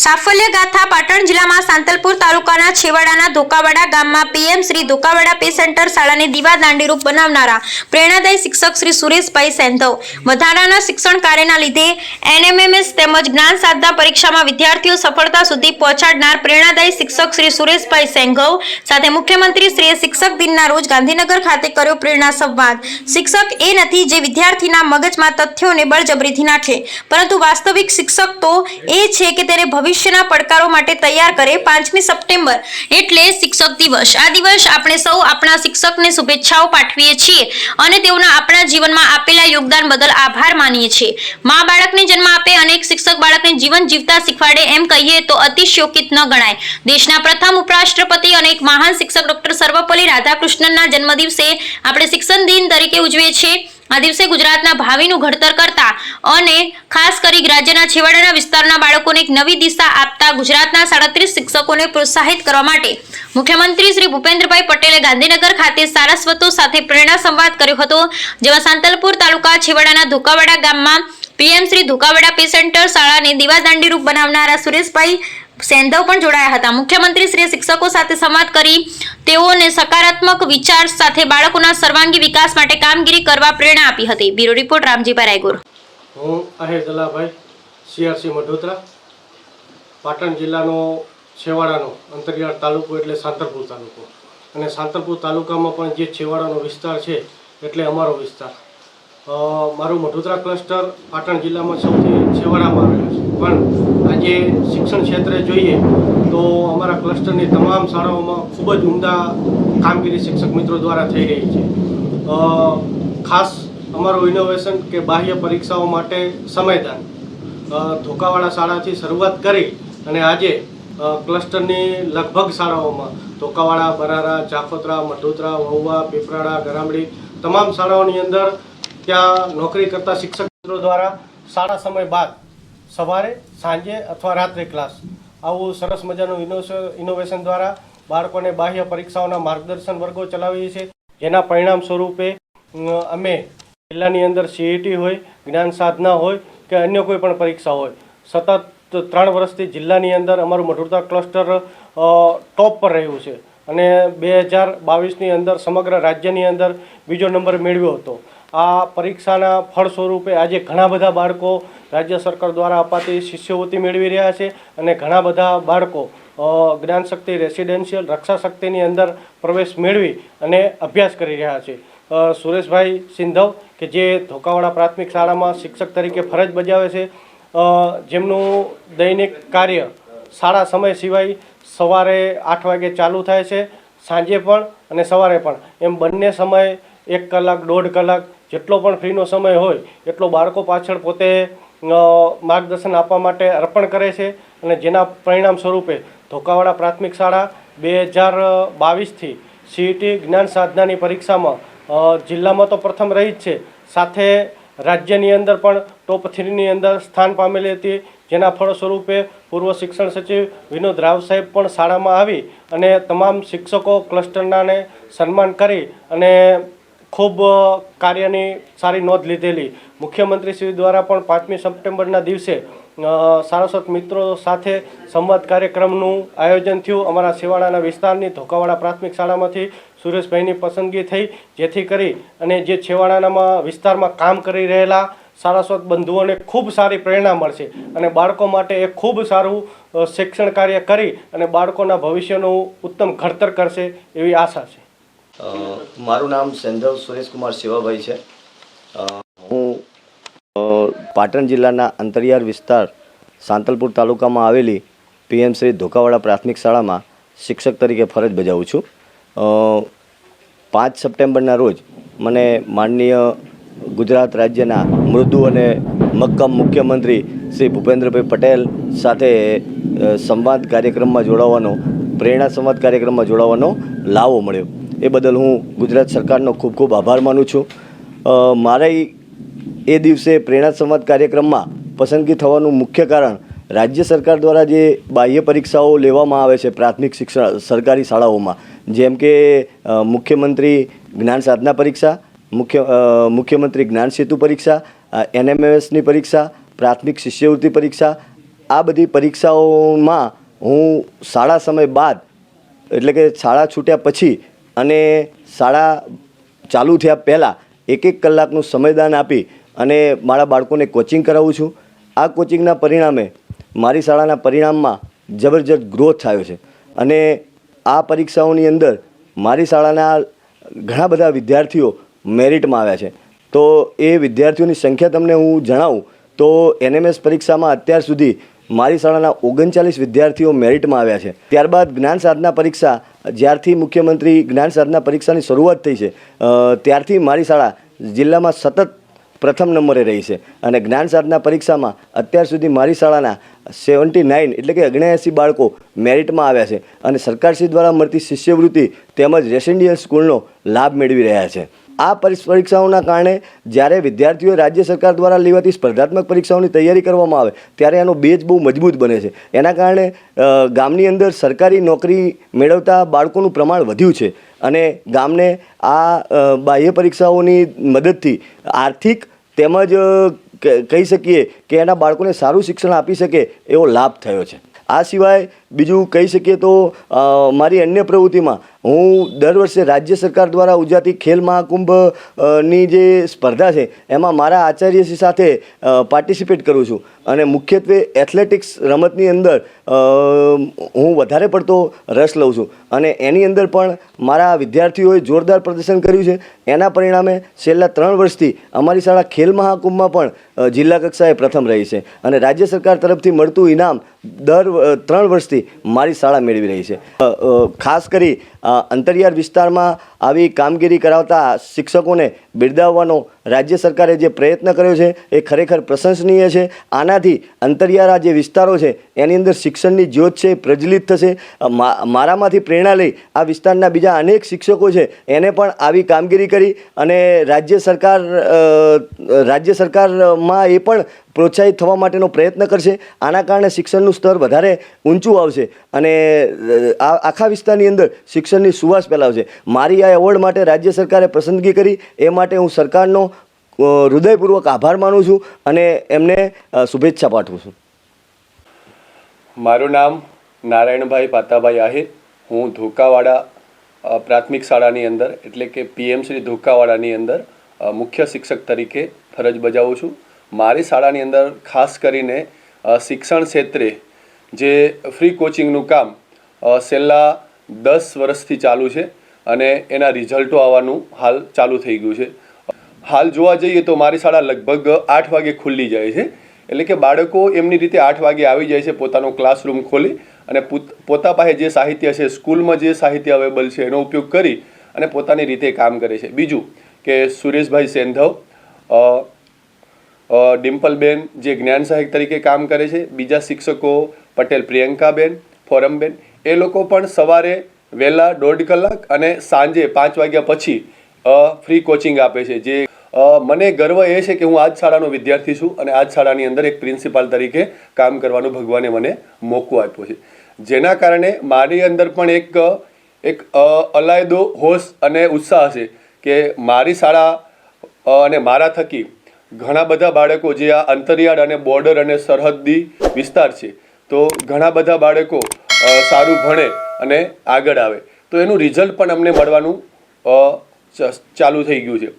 સાફલ્ય ગાથા પાટણ જિલ્લામાં સાંતલપુર તાલુકાના છેવાડાના ધોકાવાડા ગામમાં PM Shri Dhokavada pay centre શાળાને દીવા દાંડીરૂપ બનાવનારા પ્રેરણાદાયી શિક્ષક શ્રી સુરેશભાઈ સેંધવ વધારાના શિક્ષણ કાર્યના લીધે એનએમએમએસ તેમજ જ્ઞાન સાધના પરીક્ષામાં વિદ્યાર્થીઓ સફળતા સુધી પહોંચાડનાર પ્રેરણાદાયી શિક્ષક શ્રી સુરેશભાઈ સેંઘવ સાથે મુખ્યમંત્રી શ્રીએ શિક્ષક દિનના રોજ ગાંધીનગર ખાતે કર્યો પ્રેરણા સંવાદ. શિક્ષક એ નથી જે વિદ્યાર્થીના મગજમાં તથ્યોને બળજબરીથી નાખે, પરંતુ વાસ્તવિક શિક્ષક તો એ છે કે તેને ભવિષ્યના પડકારો માટે તૈયાર કરે પાંચમી સપ્ટેમ્બર એટલે શિક્ષક દિવસ. આ દિવસ આપણે સૌ આપણા શિક્ષકને શુભેચ્છાઓ પાઠવીએ છીએ અને તેઓના આપણા જીવનમાં આપેલા યોગદાન બદલ આભાર માનીએ છીએ. મા બાળકને જન્મ આપે અનેક શિક્ષક બાળકને જીવન જીવતા શીખવાડે એમ કહીએ તો અતિશયોકિત ન ગણાય. દેશના પ્રથમ ઉપરાષ્ટ્રપતિ અને એક મહાન શિક્ષક ડોક્ટર સર્વપલ્લી રાધાકૃષ્ણનના જન્મદિવસે આપણે શિક્ષણ દિન તરીકે ઉજવીએ છીએ. આ દિવસે ગુજરાતના ભાવિનું ઘડતર કરતા અને ખાસ કરી રાજ્યના છેવાડાના વિસ્તારના બાળકોને એક નવી દિશા આપતા ગુજરાતના સાડત્રીસ શિક્ષકોને પ્રોત્સાહિત કરવા માટે મુખ્યમંત્રી શ્રી ભૂપેન્દ્રભાઈ પટેલે ગાંધીનગર ખાતે સારસ્વતો સાથે પ્રેરણા સંવાદ કર્યો હતો, જેમાં સાંતલપુર તાલુકા છેવાડાના ધોકાવાડા ગામમાં PM Shri Dhokavada pay centre શાળાને દીવાદાંડીરૂપ બનાવનારા સુરેશભાઈ સેંધવ પણ જોડાયા હતા. મુખ્યમંત્રી શ્રી શિક્ષકો સાથે સંવાદ કરી તેઓને સકારાત્મક વિચાર સાથે બાળકોના સર્વાંગી વિકાસ માટે કામગીરી કરવા પ્રેરણા આપી હતી. Bureau report, Ramjibhai Raygur. હું અહેર જલાભાઈ, સીઆરસી મઢોતરા, પાટણ જિલ્લાનો છેવાડાનો અંતરિયાળ તાલુકો એટલે સાંતરપુર તાલુકો. અને સાંતરપુર તાલુકામાં પણ જે છેવાડાનો વિસ્તાર છે એટલે અમારો વિસ્તાર. મારું મઢોતરા ક્લસ્ટર પાટણ જિલ્લામાં સૌથી છેવાડામાં આવેલું છે. પણ આજે શિક્ષણ ક્ષેત્રે જોઈએ તો અમારા ક્લસ્ટરની તમામ શાળાઓમાં ખૂબ જ ઉમદા કામગીરી શિક્ષક મિત્રો દ્વારા થઈ રહી છે. ખાસ અમારું ઇનોવેશન કે બાહ્ય પરીક્ષાઓ માટે સમયદાન. ધોકાવાળા શાળાથી શરૂઆત કરી અને આજે ક્લસ્ટરની લગભગ શાળાઓમાં ધોકાવાળા, બરારા જાખોત્રા મઢોતરા વહુવા, પીપરાળા, ગરામડી તમામ શાળાઓની અંદર ત્યાં નોકરી કરતા શિક્ષક મિત્રો દ્વારા શાળા સમય બાદ સવારે, સાંજે અથવા રાત્રે ક્લાસ આવું સરસ મજાનું ઇનોવેશન દ્વારા બાળકોને બાહ્ય પરીક્ષાઓના માર્ગદર્શન વર્ગો ચલાવીએ છીએ. જેના પરિણામ સ્વરૂપે, અમે જિલ્લાની અંદર સીઈટી હોય, જ્ઞાન સાધના હોય કે અન્ય કોઈ પણ પરીક્ષા હોય, સતત ત્રણ વર્ષથી જિલ્લાની અંદર અમારું મધુરતા ક્લસ્ટર ટોપ પર રહ્યું છે. અને બે હજાર બાવીસની અંદર સમગ્ર રાજ્યની અંદર બીજો નંબર મેળવ્યો હતો. આ પરીક્ષાના ફળ સ્વરૂપે આજે ઘણા બધા બાળકો રાજ્ય સરકાર દ્વારા અપાતી શિષ્યવૃત્તિ મેળવી રહ્યા છે અને ઘણા બધા બાળકો જ્ઞાનશક્તિ જ્ઞાન શક્તિ, રેસિડેન્શિયલ, રક્ષા શક્તિની અંદર પ્રવેશ મેળવી અને અભ્યાસ કરી રહ્યા છે. સુરેશભાઈ સિંધવ, કે જે ધોકાવાડા પ્રાથમિક શાળામાં શિક્ષક તરીકે ફરજ બજાવે છે જેમનું દૈનિક કાર્ય શાળા સમય સિવાય સવારે આઠ વાગે ચાલુ થાય છે, સાંજે પણ અને સવારે પણ. એમ બંને સમય એક કલાક, દોઢ કલાક જેટલો પણ ફ્રીનો સમય હોય, એટલો બાળકો પાછળ પોતે માર્ગદર્શન આપવા માટે અર્પણ કરે છે અને જેના પરિણામ સ્વરૂપે ધોકાવાડા પ્રાથમિક શાળા બે હજાર બાવીસથી સીઈટી જ્ઞાન સાધનાની પરીક્ષામાં જિલ્લામાં તો પ્રથમ રહી જ છે. સાથે રાજ્યની અંદર પણ ટોપ થ્રીની અંદર સ્થાન પામેલી હતી. જેના ફળ સ્વરૂપે પૂર્વ શિક્ષણ સચિવ વિનોદ રાવ સાહેબ પણ શાળામાં આવી અને તમામ શિક્ષકો ક્લસ્ટરનાને સન્માન કરી અને ખૂબ કાર્યની સારી નોંધ લીધેલી. મુખ્યમંત્રી શ્રી દ્વારા પણ પાંચમી સપ્ટેમ્બરના દિવસે સારસ્વત મિત્રો સાથે સંવાદ કાર્યક્રમનું આયોજન થયું. અમારા શિવાળાના વિસ્તારની ધોકાવાડા પ્રાથમિક શાળામાંથી સુરેશભાઈની પસંદગી થઈ, જેથી કરી અને જે છેવાડાનામાં વિસ્તારમાં કામ કરી રહેલા સારસ્વત બંધુઓને ખૂબ સારી પ્રેરણા મળશે અને બાળકો માટે એ ખૂબ સારું શિક્ષણ કાર્ય કરી અને બાળકોના ભવિષ્યનું ઉત્તમ ઘડતર કરશે એવી આશા છે. મારું નામ સેંધવ સુરેશકુમાર શિવાભાઈ છે. હું પાટણ જિલ્લાના અંતરિયાળ વિસ્તાર સાંતલપુર તાલુકામાં આવેલી પીએમ શ્રી ધોકાવાડા પ્રાથમિક શાળામાં શિક્ષક તરીકે ફરજ બજાવું છું. પાંચ સપ્ટેમ્બરના રોજ મને માનનીય ગુજરાત રાજ્યના મૃદુ અને મક્કમ મુખ્યમંત્રી શ્રી ભૂપેન્દ્રભાઈ પટેલ સાથે સંવાદ કાર્યક્રમમાં જોડાવાનો, પ્રેરણા સંવાદ કાર્યક્રમમાં જોડાવાનો લાવો મળ્યો. એ બદલ હું ગુજરાત સરકારનો ખૂબ ખૂબ આભાર માનું છું. મારે એ દિવસે પ્રેરણા સંવાદ કાર્યક્રમમાં પસંદગી થવાનું મુખ્ય કારણ રાજ્ય સરકાર દ્વારા જે બાહ્ય પરીક્ષાઓ લેવામાં આવે છે પ્રાથમિક શિક્ષણ, સરકારી શાળાઓમાં, જેમ કે મુખ્યમંત્રી જ્ઞાન સાધના પરીક્ષા, મુખ્ય મુખ્યમંત્રી જ્ઞાન સેતુ પરીક્ષા એનએમએસની પરીક્ષા, પ્રાથમિક શિષ્યવૃત્તિ પરીક્ષા, આ બધી પરીક્ષાઓમાં હું શાળા સમય બાદ, એટલે કે શાળા છૂટ્યા પછી અને શાળા ચાલુ થયા પહેલાં એક એક કલાકનું સમયદાન આપી અને મારા બાળકોને કોચિંગ કરાવું છું. આ કોચિંગના પરિણામે મારી શાળાના પરિણામમાં જબરજસ્ત ગ્રોથ થયો છે. અને આ પરીક્ષાઓની અંદર મારી શાળાના ઘણા બધા વિદ્યાર્થીઓ મેરિટમાં આવ્યા છે. તો એ વિદ્યાર્થીઓની સંખ્યા તમને હું જણાવું તો એનએમએસ પરીક્ષામાં અત્યાર સુધી મારી શાળાના ઓગણચાલીસ વિદ્યાર્થીઓ મેરિટમાં આવ્યા છે. ત્યારબાદ જ્ઞાન સાધના પરીક્ષા, જ્યારથી મુખ્યમંત્રી જ્ઞાન સાધના પરીક્ષાની શરૂઆત થઈ છે ત્યારથી મારી શાળા જિલ્લામાં સતત પ્રથમ નંબરે રહી છે અને જ્ઞાન સાધના પરીક્ષામાં અત્યાર સુધી મારી શાળાના સેવન્ટી નાઇન એટલે કે ઓગણએંસી બાળકો મેરિટમાં આવ્યા છે અને સરકારશ્રી દ્વારા મળતી શિષ્યવૃત્તિ તેમજ રેસિડેન્શિયલ સ્કૂલનો લાભ મેળવી રહ્યા છે. આ પરીક્ષાઓના કારણે જ્યારે વિદ્યાર્થીઓએ રાજ્ય સરકાર દ્વારા લેવાતી સ્પર્ધાત્મક પરીક્ષાઓની તૈયારી કરવામાં આવે, ત્યારે એનો બેઝ બહુ મજબૂત બને છે. એના કારણે ગામની અંદર સરકારી નોકરી મેળવતા બાળકોનું પ્રમાણ વધ્યું છે અને ગામને આ બાહ્ય પરીક્ષાઓની મદદથી આર્થિક તેમજ કહી શકીએ કે એના બાળકોને સારું શિક્ષણ આપી શકે એવો લાભ થયો છે. આ સિવાય બીજું કહી શકીએ તો મારી અન્ય પ્રવૃત્તિમાં હું દર વર્ષે રાજ્ય સરકાર દ્વારા ઉજાતી ખેલ મહાકુંભની જે સ્પર્ધા છે, એમાં મારા આચાર્યશ્રી સાથે પાર્ટિસિપેટ કરું છું. અને મુખ્યત્વે એથ્લેટિક્સ રમતની અંદર હું વધારે પડતો રસ લઉં છું. અને એની અંદર પણ મારા વિદ્યાર્થીઓએ જોરદાર પ્રદર્શન કર્યું છે. એના પરિણામે છેલ્લા ત્રણ વર્ષથી અમારી શાળા ખેલ મહાકુંભમાં પણ જિલ્લા કક્ષાએ પ્રથમ રહી છે. અને રાજ્ય સરકાર તરફથી મળતું ઇનામ દર ત્રણ વર્ષથી મારી શાળા મેળવી રહી છે. ખાસ કરી અંતરિયાળ વિસ્તારમાં આવી કામગીરી કરાવતા શિક્ષકોને બિરદાવવાનો રાજ્ય સરકારે જે પ્રયત્ન કર્યો છે એ ખરેખર પ્રશંસનીય છે. આનાથી અંતરિયાળા જે વિસ્તારો છે એની અંદર શિક્ષણની જ્યોત છે એ પ્રજ્વલિત થશે. મારામાંથી પ્રેરણા લઈ આ વિસ્તારના બીજા અનેક શિક્ષકો છે એને પણ આવી કામગીરી કરી અને રાજ્ય સરકાર રાજ્ય સરકારમાં એ પણ પ્રોત્સાહિત થવા માટેનો પ્રયત્ન કરશે. આના કારણે શિક્ષણનું સ્તર વધારે ઊંચું આવશે અને આ આખા વિસ્તારની અંદર શિક્ષણની સુવાસ ફેલાવશે. મારી આ એવોર્ડ માટે રાજ્ય સરકારે પસંદગી કરી. એ માટે હું સરકારનો હૃદયપૂર્વક આભાર માનું છું અને એમને શુભેચ્છા પાઠવું છું. મારું નામ નારાયણભાઈ પાતાભાઈ આહિર. હું ધોકાવાડા પ્રાથમિક શાળાની અંદર, એટલે કે પીએમ શ્રી ધોકાવાડાની અંદર મુખ્ય શિક્ષક તરીકે ફરજ બજાવું છું. મારી શાળાની અંદર ખાસ કરીને શિક્ષણ ક્ષેત્રે જે ફ્રી કોચિંગનું કામ છેલ્લા દસ વર્ષથી ચાલુ છે અને એના રિઝલ્ટો આવવાનું હાલ ચાલુ થઈ ગયું છે. હાલ જોવા જઈએ તો મારી શાળા લગભગ આઠ વાગે ખુલ્લી જાય છે. એટલે કે બાળકો એમની રીતે આઠ વાગે આવી જાય છે, પોતાનો ક્લાસરૂમ ખોલી અને પોતા પાસે જે સાહિત્ય છે, સ્કૂલમાં જે સાહિત્ય અવેલેબલ છે, એનો ઉપયોગ કરી અને પોતાની રીતે કામ કરે છે. બીજું કે સુરેશભાઈ સેંધવ ડિમ્પલબેન જે જ્ઞાન સહાયક તરીકે કામ કરે છે. બીજા શિક્ષકો પટેલ પ્રિયંકાબેન, ફોરમબેન એ લોકો પણ સવારે વહેલા દોઢ કલાક અને સાંજે પાંચ વાગ્યા પછી ફ્રી કોચિંગ આપે છે. જે મને ગર્વ એ છે કે હું આજ શાળાનો વિદ્યાર્થી છું અને આજ શાળાની અંદર એક પ્રિન્સિપાલ તરીકે કામ કરવાનું ભગવાને મને મોકો આપ્યો છે. જેના કારણે મારી અંદર પણ એક એક અલાયદો હોશ અને ઉત્સાહ છે કે મારી શાળા અને મારા થકી ઘણા બધા બાળકો જે આ અંતરિયાળ અને બોર્ડર અને સરહદી વિસ્તાર છે, તો ઘણા બધા બાળકો સારું ભણે અને આગળ આવે. તો એનું રિઝલ્ટ પણ અમને મળવાનું ચાલુ થઈ ગયું છે.